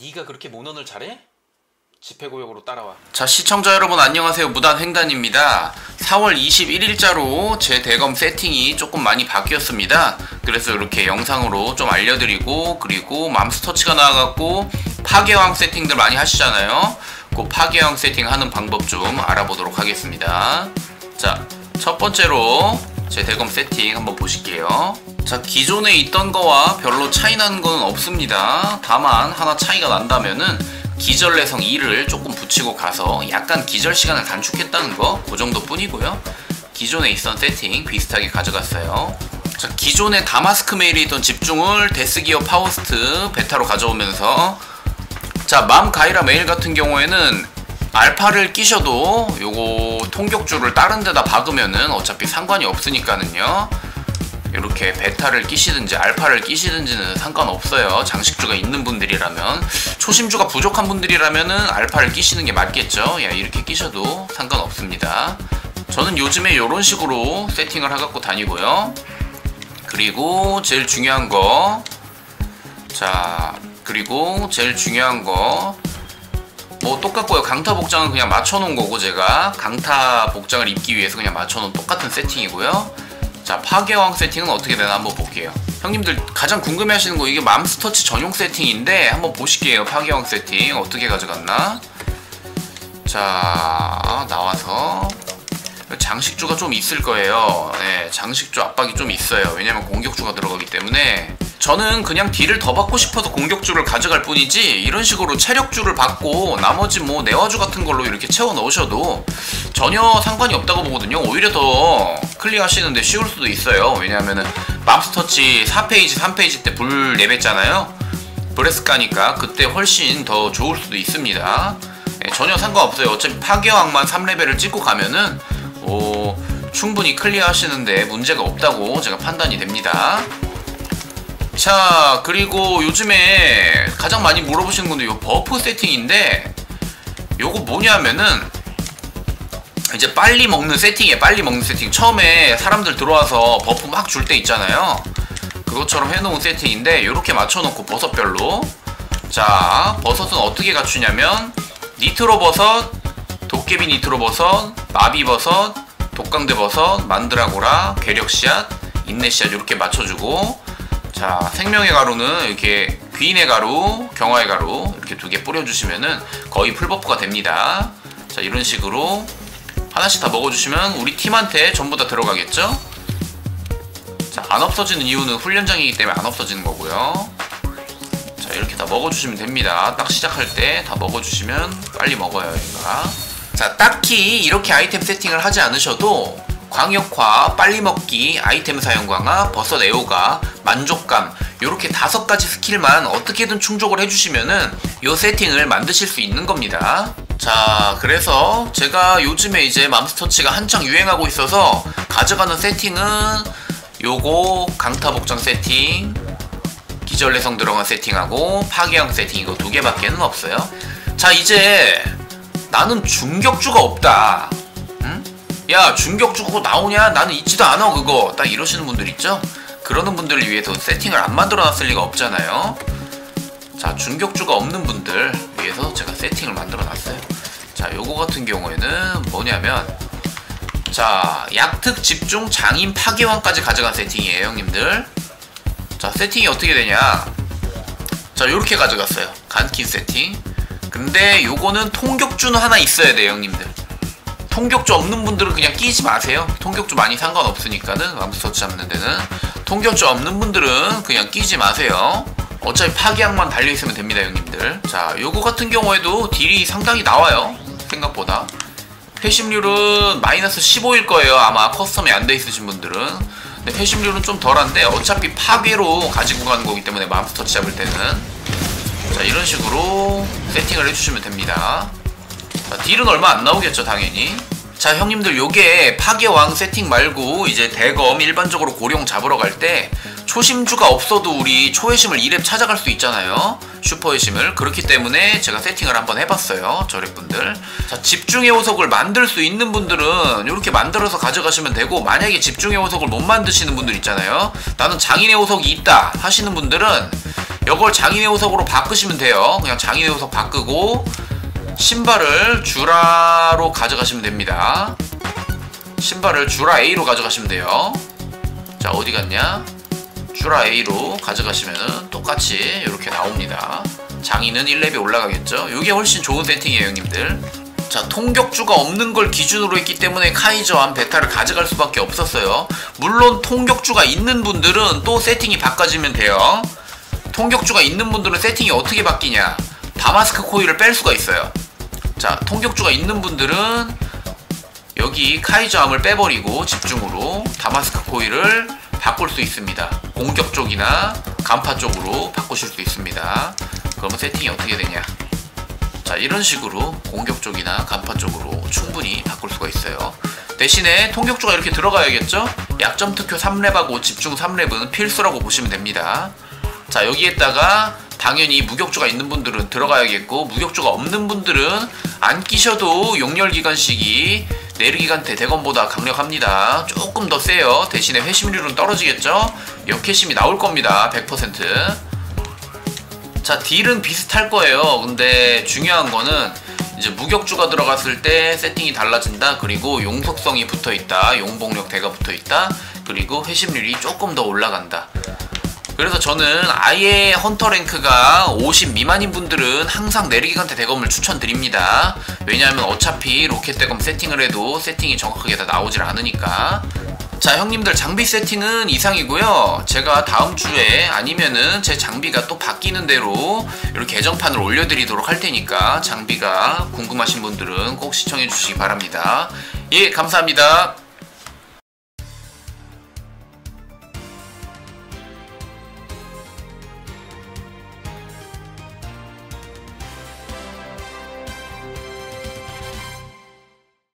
네가 그렇게 모넌을 잘해? 집회구역으로 따라와. 자 시청자 여러분 안녕하세요. 무단횡단입니다. 4월 21일자로 제 대검 세팅이 조금 많이 바뀌었습니다. 그래서 이렇게 영상으로 좀 알려드리고 그리고 맘스터치가 나와갖고 파괴왕 세팅들 많이 하시잖아요. 그 파괴왕 세팅하는 방법 좀 알아보도록 하겠습니다. 자 첫 번째로 제 대검 세팅 한번 보실게요 자 기존에 있던 거와 별로 차이 나는 건 없습니다. 다만 하나 차이가 난다면은 기절 내성 2를 조금 붙이고 가서 약간 기절 시간을 단축했다는 거 그 정도 뿐이고요. 기존에 있던 세팅 비슷하게 가져갔어요. 자 기존에 다마스크 메일이 있던 집중을 데스기어 파워스트 베타로 가져오면서 자 맘 가이라 메일 같은 경우에는 알파를 끼셔도 요거 통격줄을 다른 데다 박으면은 어차피 상관이 없으니까는요 이렇게 베타를 끼시든지 알파를 끼시든지는 상관없어요. 장식주가 있는 분들이라면 초심주가 부족한 분들이라면 은 알파를 끼시는 게 맞겠죠. 야 이렇게 끼셔도 상관없습니다. 저는 요즘에 이런 식으로 세팅을 해갖고 다니고요. 그리고 제일 중요한 거, 자 그리고 제일 중요한 거. 뭐 똑같고요. 강타 복장은 그냥 맞춰놓은 거고 제가 강타 복장을 입기 위해서 그냥 맞춰놓은 똑같은 세팅이고요. 자 파괴왕 세팅은 어떻게 되나 한번 볼게요. 형님들 가장 궁금해 하시는 거 이게 맘스터치 전용 세팅인데 한번 보실게요 파괴왕 세팅. 어떻게 가져갔나? 자 나와서. 장식주가 좀 있을 거예요. 네 장식주 압박이 좀 있어요. 왜냐면 공격주가 들어가기 때문에 저는 그냥 딜을 더 받고 싶어서 공격주를 가져갈 뿐이지 이런 식으로 체력주를 받고 나머지 뭐 내화주 같은 걸로 이렇게 채워 넣으셔도 전혀 상관이 없다고 보거든요. 오히려 더 클리어 하시는데 쉬울 수도 있어요. 왜냐하면은 맘스터치 4페이지 3페이지 때 불 내뱉잖아요. 브레스 까니까 그때 훨씬 더 좋을 수도 있습니다. 네, 전혀 상관없어요. 어차피 파괴왕만 3레벨을 찍고 가면은 오, 충분히 클리어 하시는데 문제가 없다고 제가 판단이 됩니다 자 그리고 요즘에 가장 많이 물어보시는 건데 요 버프 세팅인데 요거 뭐냐면은 이제 빨리 먹는 세팅이에요. 빨리 먹는 세팅. 처음에 사람들 들어와서 버프 막 줄 때 있잖아요. 그것처럼 해놓은 세팅인데 이렇게 맞춰놓고 버섯별로. 자 버섯은 어떻게 갖추냐면 니트로 버섯 도깨비 니트로 버섯 마비 버섯 독강대 버섯 만드라고라 괴력씨앗 인내씨앗 이렇게 맞춰주고 자 생명의 가루는 이렇게 귀인의 가루 경화의 가루 이렇게 두 개 뿌려주시면은 거의 풀버프가 됩니다 자 이런 식으로 하나씩 다 먹어주시면 우리 팀한테 전부 다 들어가겠죠? 자, 안 없어지는 이유는 훈련장이기 때문에 안 없어지는 거고요. 자, 이렇게 다 먹어주시면 됩니다. 딱 시작할 때 다 먹어주시면 빨리 먹어요, 얘가. 자, 딱히 이렇게 아이템 세팅을 하지 않으셔도 광역화, 빨리 먹기, 아이템 사용 강화, 버섯 애호가, 만족감 이렇게 다섯 가지 스킬만 어떻게든 충족을 해주시면은 이 세팅을 만드실 수 있는 겁니다. 자, 그래서 제가 요즘에 이제 맘스터치가 한창 유행하고 있어서 가져가는 세팅은 요거 강타 복장 세팅, 기절 내성 들어간 세팅하고 파괴형 세팅 이거 두 개밖에는 없어요. 자, 이제 나는 중격주가 없다. 응? 야, 중격주 그거 나오냐? 나는 있지도 않아 그거. 딱 이러시는 분들 있죠? 그러는 분들을 위해서 세팅을 안 만들어 놨을 리가 없잖아요. 자, 중격주가 없는 분들 위해서 제가 세팅을 만들어 놨어요. 자, 요거 같은 경우에는 뭐냐면 자, 약특 집중 장인 파괴왕까지 가져간 세팅이에요, 형님들. 자, 세팅이 어떻게 되냐? 자, 요렇게 가져갔어요. 간킨 세팅. 근데 요거는 통격주는 하나 있어야 돼요, 형님들. 통격주 없는 분들은 그냥 끼지 마세요. 통격주 많이 상관없으니까는 맘스터치 잡는 데는. 통격주 없는 분들은 그냥 끼지 마세요. 어차피 파괴약만 달려있으면 됩니다 형님들. 자 요거 같은 경우에도 딜이 상당히 나와요. 생각보다. 회심률은 마이너스 15일 거예요. 아마 커스텀이 안 돼 있으신 분들은. 근데 회심률은 좀 덜한데 어차피 파괴로 가지고 가는 거기 때문에 맘스터치 잡을 때는. 자 이런 식으로 세팅을 해주시면 됩니다 자, 딜은 얼마 안 나오겠죠 당연히. 자 형님들 요게 파괴왕 세팅 말고 이제 대검 일반적으로 고령 잡으러 갈 때 초심주가 없어도 우리 초회심을 2렙 찾아갈 수 있잖아요. 슈퍼회심을. 그렇기 때문에 제가 세팅을 한번 해봤어요 저랩분들. 자 집중의 호석을 만들 수 있는 분들은 이렇게 만들어서 가져가시면 되고 만약에 집중의 호석을 못 만드시는 분들 있잖아요. 나는 장인의 호석이 있다 하시는 분들은 이걸 장인의 호석으로 바꾸시면 돼요. 그냥 장인의 호석 바꾸고 신발을 주라로 가져가시면 됩니다. 신발을 주라 A로 가져가시면 돼요. 자 어디 갔냐? 주라 A로 가져가시면 똑같이 이렇게 나옵니다. 장인은 1렙이 올라가겠죠? 이게 훨씬 좋은 세팅이에요 형님들. 자 통격주가 없는 걸 기준으로 했기 때문에 카이저한 베타를 가져갈 수밖에 없었어요. 물론 통격주가 있는 분들은 또 세팅이 바꿔지면 돼요. 통격주가 있는 분들은 세팅이 어떻게 바뀌냐? 다마스크 코일을 뺄 수가 있어요 자 통격주가 있는 분들은 여기 카이저함을 빼버리고 집중으로 다마스크 코일을 바꿀 수 있습니다. 공격 쪽이나 간파 쪽으로 바꾸실 수 있습니다. 그러면 세팅이 어떻게 되냐? 자 이런 식으로 공격 쪽이나 간파 쪽으로 충분히 바꿀 수가 있어요. 대신에 통격주가 이렇게 들어가야겠죠? 약점 특효 3렙하고 집중 3렙은 필수라고 보시면 됩니다. 자 여기에다가 당연히 무격주가 있는 분들은 들어가야겠고 무격주가 없는 분들은 안 끼셔도 용렬 기관식이 내르기관태 대검보다 강력합니다. 조금 더 세요. 대신에 회심률은 떨어지겠죠? 역회심이 나올 겁니다. 100%자 딜은 비슷할 거예요. 근데 중요한 거는 이제 무격주가 들어갔을 때 세팅이 달라진다. 그리고 용속성이 붙어있다. 용복력 대가 붙어있다. 그리고 회심률이 조금 더 올라간다 그래서 저는 아예 헌터 랭크가 50 미만인 분들은 항상 내리기간테 대검을 추천드립니다. 왜냐하면 어차피 로켓 대검 세팅을 해도 세팅이 정확하게 다 나오질 않으니까. 자 형님들 장비 세팅은 이상이고요. 제가 다음 주에 아니면은 제 장비가 또 바뀌는 대로 이렇게 개정판을 올려드리도록 할 테니까 장비가 궁금하신 분들은 꼭 시청해 주시기 바랍니다. 예 감사합니다